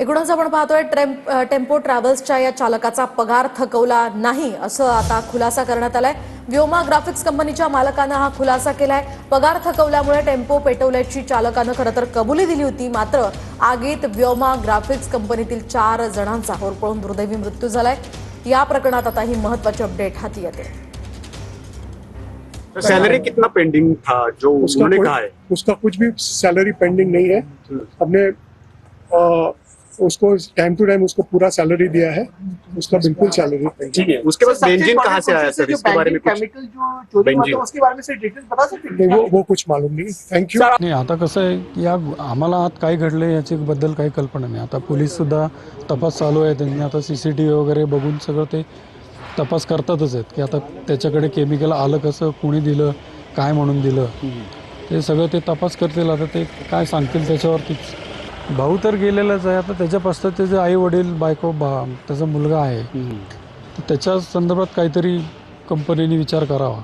एकूणच आपण पाहतोय टेम्पो ट्रॅव्हल्सच्या या चालकाचा पगार थकवला नाही असं आता खुलासा करण्यात आलाय. व्योमा ग्राफिक्स कंपनीच्या मालकानं हा खुलासा केलाय. पगार थकवल्यामुळे टेम्पो पेटवल्याची चालकानं खरं तर कबुली दिली होती. मात्र आगीत व्योमा ग्राफिक्स कंपनीतील चार जणांचा होरपळून दुर्दैवी मृत्यू झालाय. या प्रकरणात आता ही महत्वाची अपडेट हाती येते. सैलरी कितना पेंडिंग था? जो उसका उन्होंने कहा है? उसका कुछ भी सैलरी पेंडिंग नहीं है। हमने उसको टाइम टू टाइम उसको पूरा सैलरी दिया है। उसका बिल्कुल सैलरी ठीक है उसके बाद बेंजीन कहाँ से आया सर इसके बारे में कुछ। केमिकल जो चोरी हुआ बेंजीन। उसके बारे में से डिटेल्स बता सकते हैं? वो वो कुछ मालूम नहीं। थैंक यू नाही आता कसं आहे की या आम्हाला आत काय घडलं याची बद्दल काही कल्पना नाही. आता पोलीससुद्धा तपास चालू आहे त्यांनी आता सी सी टी व्ही वगैरे बघून सगळं ते तपास करतातच आहेत की आता त्याच्याकडे केमिकल आलं कसं कुणी दिलं काय म्हणून दिलं. ते सगळं ते तपास करतील आता ते काय सांगतील त्याच्यावरतीच. भाऊ तर गेलेलाच आहे. आता त्याच्या पश्चात त्याचे आई वडील बायको बा त्याचा मुलगा आहे. तर त्याच्या संदर्भात काहीतरी कंपनीने विचार करावा.